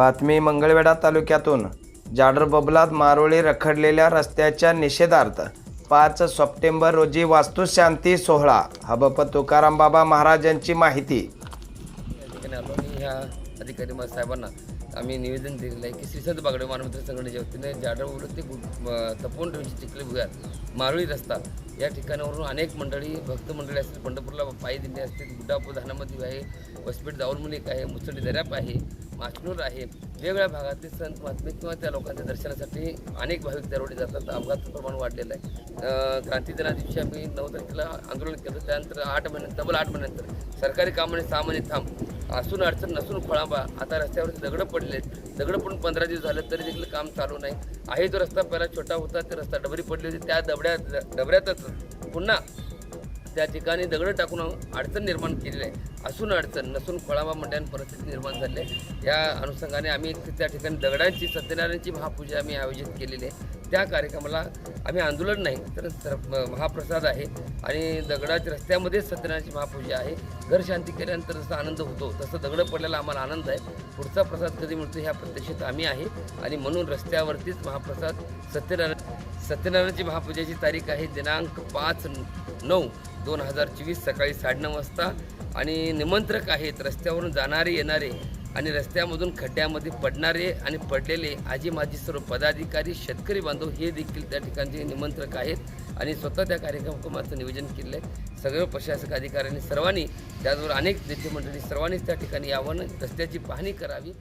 बातमी मंगळवेढा तालुक्यातून. जाडर बबलात मारोळी रखडलेल्या रस्त्याच्या निषेधार्थ. पाच सप्टेंबर रोजी वास्तुशांती सोहळा. हबप तुकाराम बाबा महाराजांची माहिती. या ठिकाणी आलो आणि ह्या अधिकारी साहेबांना आम्ही निवेदन दिलेलं आहे की श्रीसंत बागडे मानमित्र संघटनेच्या वतीने जाडर ते गु- म- तपोवन रेंज चिखली मारुळी रस्ता. या ठिकाणावरून अनेक मंडळी भक्त मंडळी असतील पंढरपूरला पायी दिंडी असतील गुड्डापूर धानामध्ये आहे वसपेठ दाऊलमुनिक आहे मुसळी दर्याप आहे. माचनूर आहे. वेगवेगळ्या भागातील संत महात्मे किंवा त्या लोकांच्या दर्शनासाठी अनेक भाविक दरवडी जातात. अपघाताचं प्रमाण वाढलेलं आहे. क्रांती दिना दिवशी आम्ही नऊ तारखेला आंदोलन केलं. त्यानंतर आठ महिने तब्बल आठ महिन्यानंतर सरकारी कामाने सहा महिने थांब. असून अडचण नसून खोळांबा आता रस्त्यावर दगडं पडले दगडं पडून पंधरा दिवस झालं तरी देखील काम चालू नाही. आहे जो रस्ता पहिला छोटा होता. ते रस्ता डबरी पडली होती. त्या दबड्या डबऱ्यातच पुन्हा त्या ठिकाणी दगडं टाकून अडचण निर्माण केलेली आहे. असून अडचण नसून खोळावा मंडळान परिस्थिती निर्माण झाली आहे. या अनुषंगाने आम्ही त्या ठिकाणी दगडांची सत्यनारायणची महापूजा आम्ही आयोजित केलेली आहे. त्या कार्यक्रमाला आम्ही आंदोलन नाही तर महाप्रसाद आहे आणि दगडाच्या रस्त्यामध्येच सत्यनारायणची महापूजा आहे. घर शांती केल्यानंतर जसा आनंद होतो तसं दगडं पडल्याला आम्हाला आनंद आहे. पुढचा प्रसाद कधी मिळतो ह्या प्रत्यक्षात आम्ही आहे आणि म्हणून रस्त्यावरतीच महाप्रसाद सत्यनारायण सत्यनारायणची महापूजेची तारीख आहे दिनांक पाच नऊ दोन हजार चोवीस सकाळी साडेनऊ वाजता आणि आणि निमंत्रक आहेत. रस्त्यावरून जाणारे येणारे आणि रस्त्यामधून खड्ड्यामध्ये पडणारे आणि पडलेले आजी माजी सर्व पदाधिकारी शेतकरी बांधव हे देखील त्या ठिकाणचे निमंत्रक आहेत आणि स्वतः त्या कार्यक्रमाचं नियोजन केलं आहे. सगळे प्रशासक अधिकाऱ्यांनी सर्वांनी त्याचबरोबर अनेक नेते मंडळी सर्वांनीच त्या ठिकाणी यावं रस्त्याची पाहणी करावी.